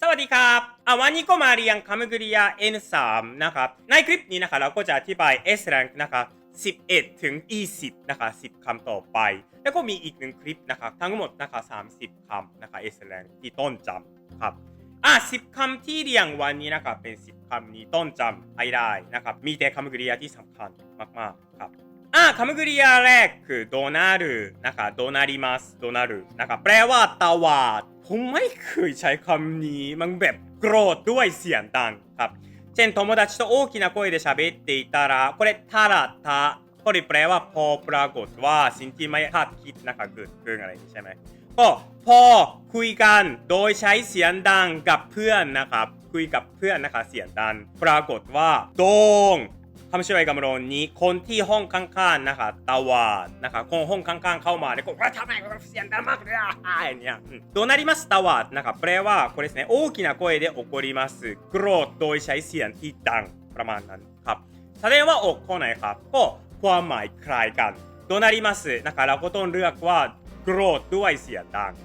สวัสดีครับอะวันนี้ก็มาเรียนคำกริยา N3 นะครับ ในคลิปนี้นะครับเราก็จะอธิบาย S rank นะครับ11 ถึง 20 นะครับ10 คำต่อไป แล้วก็มีอีกหนึ่งคลิปนะครับทั้งหมดนะครับ30 คำนะครับ S rank ที่ต้นจำครับ อะ 10 คำที่เรียงวันนี้นะครับเป็น 10 คำนี้ต้นจำให้ได้นะครับ มีแต่คำกริยาที่สำคัญมากๆครับ อ่ะคำกริยาแรกคือโดนาるนะครับโดนาริมัสโดนาるนะครับแปลว่าตวาด ผมไม่เคยใช้คำนี้มันแบบโกรธด้วยเสียงดังครับ เช่น友達と大きな声で喋っていたらこれたらたこれแปลว่าพอปรากฏว่าสิ่งที่ไม่คาดคิดนะครับเกิดขึ้นอะไรอย่างนี้ใช่ไหม ก็พอคุยกันโดยใช้เสียงดังกับเพื่อนนะครับ คุยกับเพื่อนนะคะเสียงดังปรากฏว่าโดง คำช่วยกำลังนี้คนที่ห้องข้างๆนะคะตาวาดนะคะคนห้องข้างๆเข้ามาแล้วก็ว่าทำไมเสียงดังมากเลยอ่ะอย่างเนี้ยอืมどうなりますตาวาดนะครับแปลว่าこれですね大きな声で怒りますโกรธโดยใช้เสียงที่ดังประมาณนั้นครับแสดงว่าอกข้อไหนครับก็ความหมายคล้ายกันどうなりますนะคะเราก็ต้องเลือกว่า โกรธด้วยเสียงดังครับ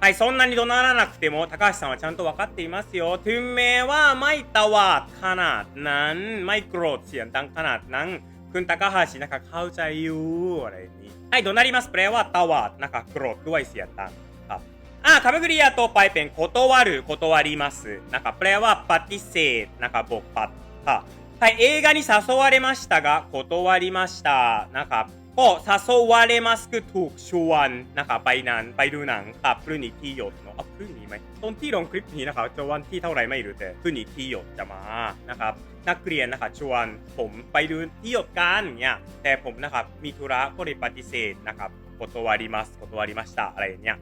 はい、そんなに怒鳴らなくても、高橋さんはちゃんと分かっていますよ。てめえは、イタワー、かな、なん、マイクロ、ツやんたんかな、なん、くん高橋、なんか、かうちゃゆー、あれに。はい、怒鳴ります。プレイは、タワー、なんか、ロ、くわいすやった。あ、あ、カブグリアとパイペン、断る、断ります。なんか、プレイは、パティセイ、なんか、ボッパた。はい、映画に誘われましたが、断りました。なんか、 ก็ซาโซวาเลมัสคืถูกชวนนะคะไปนั้นไปดูหนังกับพรุ่งนี้ที่หยดเนาะพรุ่งนี้ไหมตอนที่ลงคลิปนี้นะครับจะวันที่เท่าไรไม่รู้แต่พรุ่งนี้ที่หยดจะมานะครับนักเรียนนะคะชวนผมไปดูที่หยดกันเนี่ยแต่ผมนะครับมีธุระก็เลยปฏิเสธนะครับโกตวาริมัสโกโตวาริมัสตะอะไรเนี่ย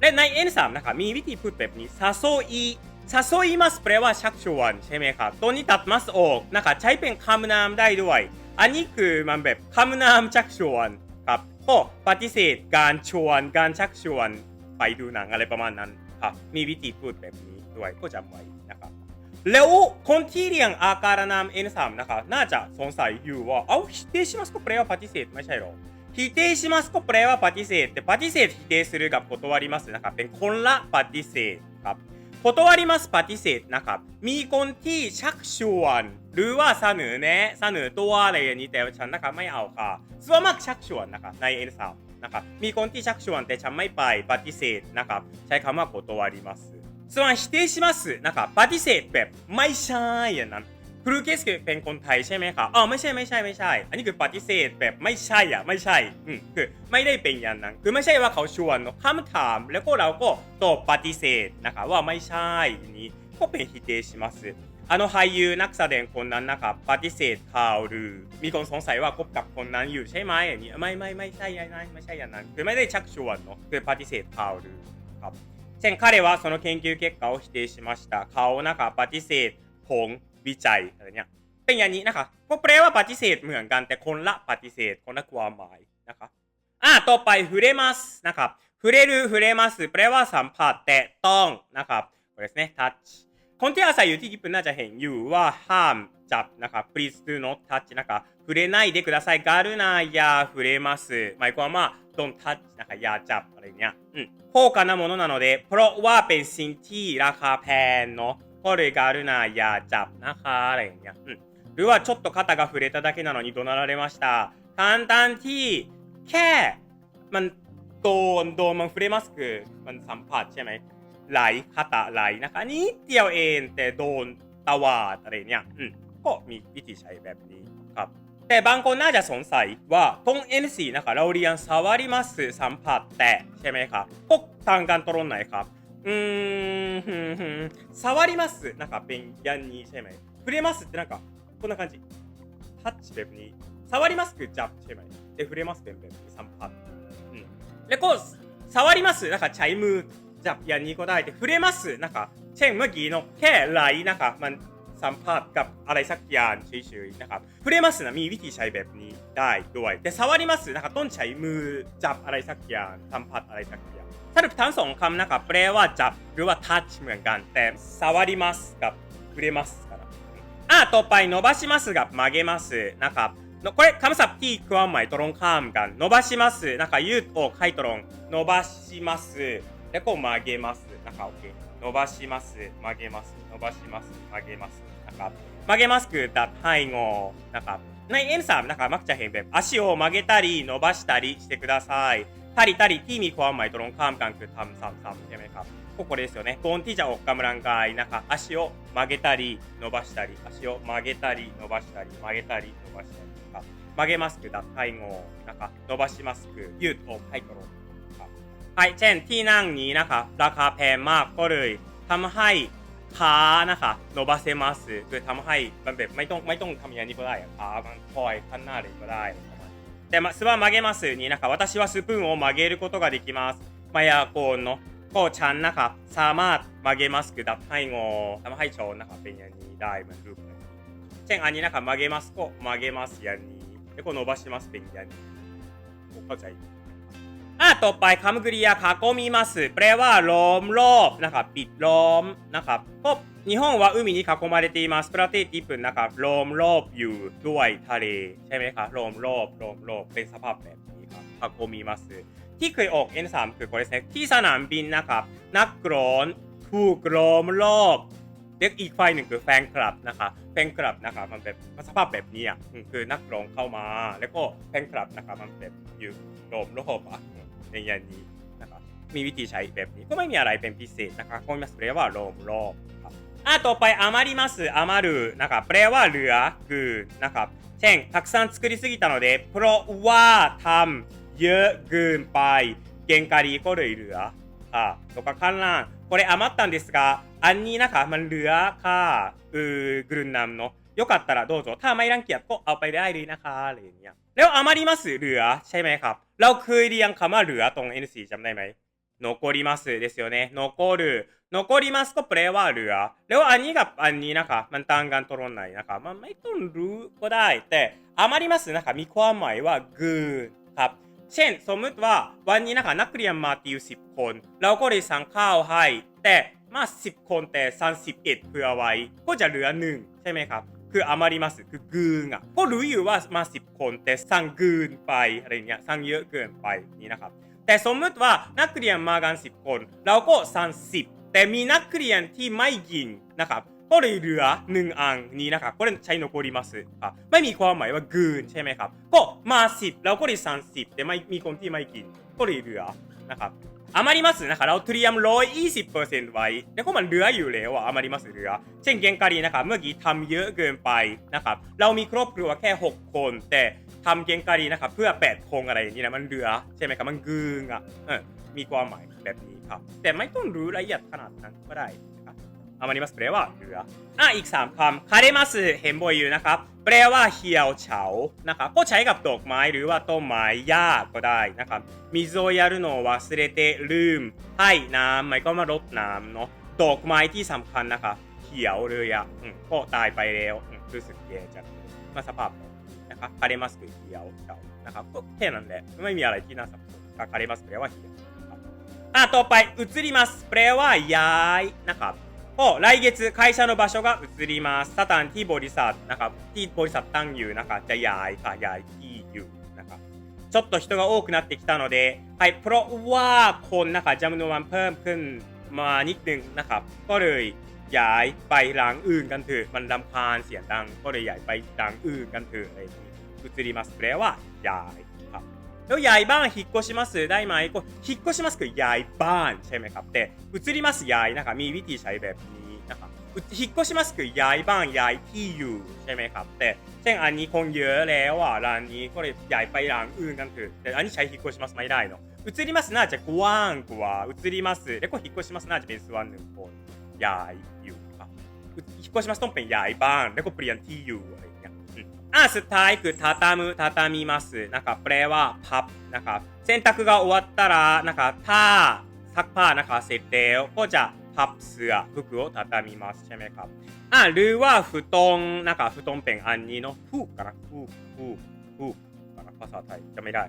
และใน N3 นะครับมีวิธีพูดแบบนี้ซาโซอีซาโซอิมัสแปลว่าชักชวนใช่ไหมครับตัวนี้ตัดมัสออกนะคะใช้เป็นคำนามได้ด้วย อันนี้คือมันแบบคำนามชักชวนครับก็ปฏิเสธการชวนการชักชวนไปดูหนังอะไรประมาณนั้นครับมีวิธีพูดแบบนี้ด้วยก็จำไว้นะครับแล้วคนที่เรียงอาการนาม N3 นะครับน่าจะสงสัยอยู่ว่าเอ้า否定しますก็แปลว่าปฏิเสธไม่ใช่หรอ否定しますก็แปลว่าปฏิเสธแต่ปฏิเสธ否定するกับ断りますนะครับเป็นคนละปฏิเสธครับ 断りますปฏิเสธนะครับ มีคนที่ชักชวน หรือว่าเสนอแนะเสนอตัวอะไรอย่างนี้แต่ฉันนะครับไม่เอาค่ะส่วนมากชักชวนนะครับใน N3 นะครับ มีคนที่ชักชวนแต่ฉันไม่ไปปฏิเสธนะครับ ใช้คำว่า断りますส่วน否定しますนะครับปฏิเสธแบบไม่ใช่อย่างนั้น ครูเกสเป็นคนไทยใช่ไหมครับอ๋อไม่ใช่ไม่ใช่ไม่ใช่ อันนี้คือปฏิเสธแบบไม่ใช่อ่ะไม่ใช่อืมคือไม่ได้เป็นอย่างนั้น คือไม่ใช่ว่าเขาชวนเนอะคำถาม แล้วก็เราก็ตอบปฏิเสธนะครับว่าไม่ใช่อย่างนี้ก็เป็น否定しますあの俳優นักแสดงคนนั้นนะครับปฏิเสธข่าวหรือ มีคนสงสัยว่าคบกับคนนั้นอยู่ใช่ไหมอย่างนี้ไม่ไม่ไม่ใช่อย่างนั้นไม่ใช่อย่างนั้น คือไม่ได้ชักชวนเนาะคือปฏิเสธข่าวหรือครับ เช่น彼はその研究結果を否定しましたเขานะครับปฏิเสธผล วิจัยอะไรเนี่ยเป็นอย่างนี้นะคะก็แปลว่าปฏิเสธเหมือนกันแต่คนละปฏิเสธคนละความหมายนะคะอ่ะต่อไป触れますนะครับ触れる触れますแปลว่าสัมผัสแตะต้องนะครับこれですね touch คนที่อาศัยอยู่ที่ญี่ปุ่นน่าจะเห็นอยู่ว่าห้ามจับนะครับ please do not touch นะคะ触れないでくださいガルナอย่า触れますหมายความว่า don't touch นะคะอย่าจับอะไรเงี้ยอืม高価なものなのでเพราะว่าเป็นสิ่งที่ราคาแพงเนาะ これがあるな、や、จับนะคะอะไรอย่เงี้ยหรือว่าちょっと肩が触れただけなのに怒鳴られました簡単ที่แค่มันโดนโดนมัน触れますคือมันสัมผัสใช่ไหมไหลคาตะไหลนะคะนี้เดียวเองแต่โดนตวาดอะไรเนี่ยอืมก็มีวิธีใช้แบบนี้ครับ แต่บางคนน่าจะสงสัยว่าตรง N4 นะคะเราเรียนลิมัสสัมผัสแต่ใช่ไหมครับพกทางการตรงไหนครับ うーんふんふん触りますなんかเป็นยันนี้ใช่ไหม触れますってなんかこんな感じタッチแบบนี้触りますคือจับใช่ไหมแต่触れますเป็นแบบนี้สัมผัสอืมแล้วก็触りますนะคะใช้มือ จับอย่างนี้ก็ได้แต่触れますなんかเช่นเมื่อกี้のแค่ไหลนะคะมันสัมผัสกับอะไรสักอย่างเฉยๆนะครับ触れますนะมีวิธีใช้แบบนี้ได้ด้วยแต่触りますนะคะต้องใช้มือจับอะไรสักอย่างสัมผัสอะไรสักอย่าง สรุปทั้งสองคำนะครับแปลว่าจับหรือว่า touch เหมือนกัน แต่触りますกับ触れますからอ่ะต่อไป伸ばしますกับ曲げますนะครับこれคำศัพท์ที่ความหมายตรงข้ามกัน伸ばしますなんかยืดอกให้ตรง伸ばします でこう曲げますなんか OK 伸ばします曲げます伸ばします曲げますนะครับ曲げますคือตัดให้งอนะครับใน N3 นะครับมักจะเห็นแบบ足を曲げたり伸ばしたりしてください たりたりที่มีความหมายตรงข้ามกันคือทำซ้ำๆใช่ไหมครับここですよねก่อนที่จะออกกำลังกายนะคะ足を曲げたり伸ばしたり足を曲げたり伸ばしたり曲げたり伸ばしたりครับ曲げますคือตัดให้งอนะคะ伸ばしますคือยืดอกให้ตรงครับ ใช่เช่นที่นั่งนี้นะคะราคาแพงมากก็เลยทำให้ขานะคะโนบาเซมัสคือทำให้มันแบบไม่ต้องไม่ต้องทำอย่า งนี้ก็ได้อะขามันคอยข้างหน้าเลยก็ได้ประมาณนี้แต่まスは曲げますにนะคะ私はスプーンを曲げることができますมายากลเนาะก็ฉันนะคะสามารถ曲げますคือดับให้งอทำให้โชนนะคะเป็นอย่างนี้ได้เหมือนรูปเลยเช่นอันนี้นะคะ曲げますก็曲げますอย่างนี้แล้วก็โนบาชิมัสเป็นอย่างนี้เข้าใจ อ่ะต่อไปคำกริยาคาโกมิมัสแปลว่าล้อมรอบนะครับปิดล้อมนะครับก็ 日本は海に囲まれていますประเทศญี่ปุ่นนะครับล้อมรอบอยู่ด้วยทะเลใช่ไหมครับล้อมรอบล้อมรอบเป็นสภาพแบบนี้ครับคาโกมิมัสที่เคยออก N3 คือこれですねที่สนามบินนะครับนักร้องถูกล้อมรอบเด็กอีกฝ่ายหนึ่งคือแฟนคลับนะคะแฟนคลับนะครับมันแบบสภาพแบบนี้อ่ะอืมคือนักร้องเข้ามา แล้วก็แฟนคลับนะครับมันแบบอยู่ล้อมรอบอ่ะ ในอย่างนี้นะครับมีวิธีใช้แบบนี้ก็ไม่มีอะไรเป็นพิเศษนะครับコミマスแปลว่าโลมรอบครับ อ่ะต่อไป余ります余るนะครับแปลว่าเหลือเกินนะครับเช่นたくさん作りすぎたのでเพราะว่าทำเยอะเกินไปเกงกาลีก็เลยเหลือค่ะとか観覧これ余ったんですがอันนี้นะคะมันเหลือค่ะเออกรุนนำเนาะよかったらどうぞถ้าไม่รังเกียจก็เอาไปได้เลยนะคะอะไรอย่างเงี้ยแล้ว余りますเหลือใช่ไหมครับ เราเคยเรียนคำว่าเหลือตรง N4 จำได้ไหม 残りますですよね残る残りますก็แปลว่าเหลือ แล้วอันนี้กับอันนี้นะคะมันต่างกันตรงไหนนะคะมันไม่ต้องรู้ก็ได้ แต่余りますนะคะมีความหมายว่าเกินครับ เช่น สมมติว่าวันนี้นะคะนักเรียนมาติว10 คน เราก็เลยสั่งข้าวให้ แต่มา10 คนแต่31เพื่อไว้ ก็จะเหลือหนึ่งใช่ไหมครับ คือ余りますคือเกินอ่ะก็รู้อยู่ว่ามา 10 คนแต่สั่งเกินไปอะไรเงี้ยสั่งเยอะเกินไปนี่นะครับ แต่สมมติว่านักเรียนมากันสิบคน เราก็สามสิบแต่มีนักเรียนที่ไม่ยินนะครับก็เลยเหลือหนึ่งอังนี้นะครับก็เลยใช้นโกริมัสครับไม่มีความหมายว่ากืนใช่ไหมครับ ก็มาสิบเราก็เลยสามสิบแต่ไม่มีคนที่ไม่กิน ก็เลยเหลือนะครับ 余りますนะคะเราเตรียม120%ไว้แล้วก็มันเหลืออยู่แล้วอ่ะ余りますเหลือ เช่นเกงกาลีนะครับเมื่อกี้ทำเยอะเกินไปนะครับเรามีครอบครัวแค่ 6 คน แต่ทำเกงกาลีนะครับเพื่อ 8 คนอะไรอย่างนี้นะมันเหลือใช่ไหมครับมันกึ่งอ่ะเออมีความหมายแบบนี้ครับ แต่ไม่ต้องรู้ละเอียดขนาดนั้นก็ได้ นะครับ余りますแปลว่าเหลืออ่ะอีก 3คำคาเรมัสเห็นบ่อยอยู่นะครับแปลว่าเหี่ยวเฉานะครับก็ใช้กับดอกไม้หรือว่าต้นไม้หญ้าก็ได้นะครับ水をやるのを忘れてลืมให้น้ำหมายก็มารดน้ำเนาะดอกไม้ที่สำคัญนะครับ เขียวเลยอ่ะอืมก็ตายไปแล้วอืมรู้สึกแย่จังมาสภาพแบบนี้นะครับคาเรมัสคือเขียวเฉานะครับก็แค่นั้นแหละไม่มีอะไรที่น่าสับสนคาเรมัสแปลว่าเขียวนะครับอ่ะต่อไป移りますแปลว่าย้ายนะครับ ก็来月会社の場所が移りますสถานที่บริษัทนะครับที่บริษัทตั้งอยู่นะครับจะย้ายค่ะย้ายที่อยู่นะครับ ちょっと人が多くなってきたので、はい、เพราะว่าคนนะคะจำนวนมันเพิ่มขึ้นมานิดนึงนะครับ ก็เลยย้ายไปหลังอื่นกันเถอะมันรำคาญเสียงดัง ก็เลยย้ายไปหลังอื่นกันเถอะอะไรอย่างนี้อุตริมาสแปลว่าย้ายครับ แล้วย้ายบ้านฮิโกชิมัสได้ไหมก็ฮิโกชิมัสคือย้ายบ้านใช่ไหมครับ แต่อุตริมัสย้ายนะครับมีวิธีใช้แบบนี้นะครับอุฮิโกชิมัสคือย้ายบ้านย้ายที่อยู่ใช่ไหมครับ แต่ เช่นอันนี้คงเยอะแล้วอ่ะร้านนี้ก็เลยย้ายไปร้านอื่นกันเถอะแต่อันนี้ใช้ฮิโกชิมัสไม่ได้เนาะ移りますน่าจะกว้างกว่า移りますแล้วก็ฮิโกชิมัสน่าจะเป็นส่วนหนึ่งคนย้ายอยู่ครับฮิโกชิมัสต้องเป็นย้ายบ้านแล้วก็เปลี่ยนที่อยู่ อะสุดท้ายคือたたむたたみますนะครับแปลว่าพับนะครับ洗濯が終わったらนะครับถ้าซักผ้านะคะเสร็จแล้วก็จะพับเสื้อ服をたたみますใช่ไหมครับอะหรือว่าฟุตงนะครับฟุตงเป็นอันนี้เนาะฟูกนฟูกฟูกฟูกภาษาไทยจะไม่ได้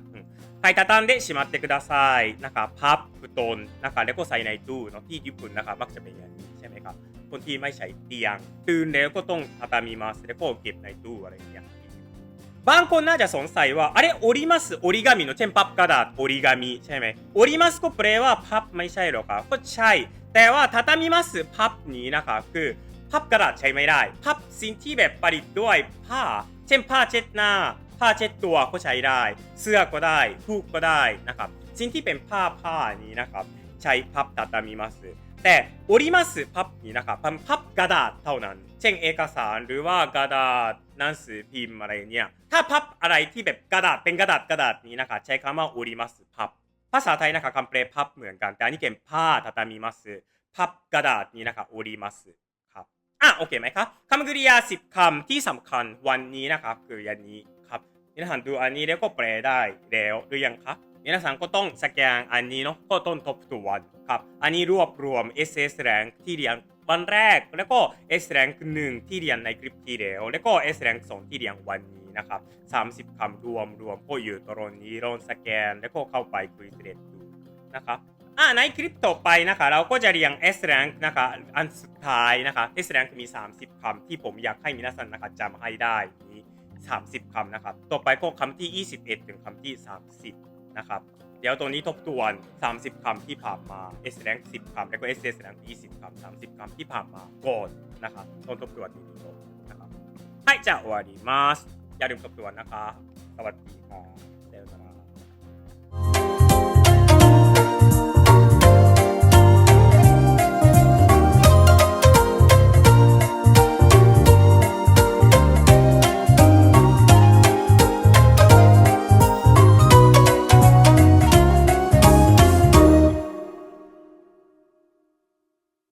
はい畳んでしまってくださいนะครับพับฟุตงนะคะแล้วก็ใส่ในตู้เนาะที่ญี่ปุ่นนะครับมักจะเป็นอย่างนี้ใช่ไหมครับ คนที่ไม่ใช้เตียงตื่นแล้วก็ต้อง畳みますแล้วก็เก็บในตู้อะไรอย่างเงี้ย บางคนน่าจะสงสัยว่าあれ折ります折り紙のเช่นพับกระดาษ折り紙ใช่ไหม折りますก็แปลว่าพับไม่ใช่หรอครับก็ใช่ แต่ว่า畳みますพับนี้นะคะคือพับกระดาษใช้ไม่ได้ พับสิ่งที่แบบผลิตด้วยผ้า เช่นผ้าเช็ดหน้า ผ้าเช็ดตัวก็ใช้ได้ เสื้อก็ได้ทูกก็ได้นะครับ สิ่งที่เป็นผ้าผ้านี้นะครับ ใช้พับ畳みます แต่折りますพับนี้นะครับพับพับกระดาษเท่านั้น เช่นเอกสารหรือว่ากระดาษหนังสือพิมพ์อะไรเนี่ย ถ้าพับอะไรที่แบบกระดาษเป็นกระดาษกระดาษนี้นะคะใช้คำว่า折りますพับ ภาษาไทยนะคะคำแปลพับเหมือนกัน แต่อันนี้เป็นผ้า畳みますพับกระดาษนี้นะคะ折りますครับอ่ะโอเคไหมครับคำกริยาสิบคำที่สำคัญวันนี้นะครับคืออย่างนี้ครับ皆さんดูอันนี้แล้วก็แปลได้แล้วหรือยังครับ 皆さんก็ต้องสแกนอันนี้เนาะก็ต้องทบทวนครับ อันนี้รวบรวม SS rank ที่เรียนวันแรก แล้วก็ S rank 1ที่เรียนในคลิปที่แล้วแล้วก็ S rank 2ที่เรียนวันนี้นะครับ 30 คำรวมรวมก็อยู่ตรงนี้ลองสแกน แล้วก็เข้าไปคุยเรดดูนะครับอ่าในคลิปต่อไปนะคะเราก็จะเรียง S rank นะคะอันสุดท้ายนะคะ S rank มี 30 คำที่ผมอยากให้皆さんนะคะจำให้ได้นี้ 30 คำนะครับ ต่อไปก็คำที่ 21 ถึงคำที่ 30 นะครับ เดี๋ยวตัวนี้ทบทวน 30 คำที่ผ่านมา S แรง10คำแล้วก็ S แรง20 คำ 30 คำที่ผ่านมาก่อนนะครับต้องทบทวนดีๆนะครับให้จะอวดีมาสอย่าลืมทบทวนนะคะ สวัสดีครับ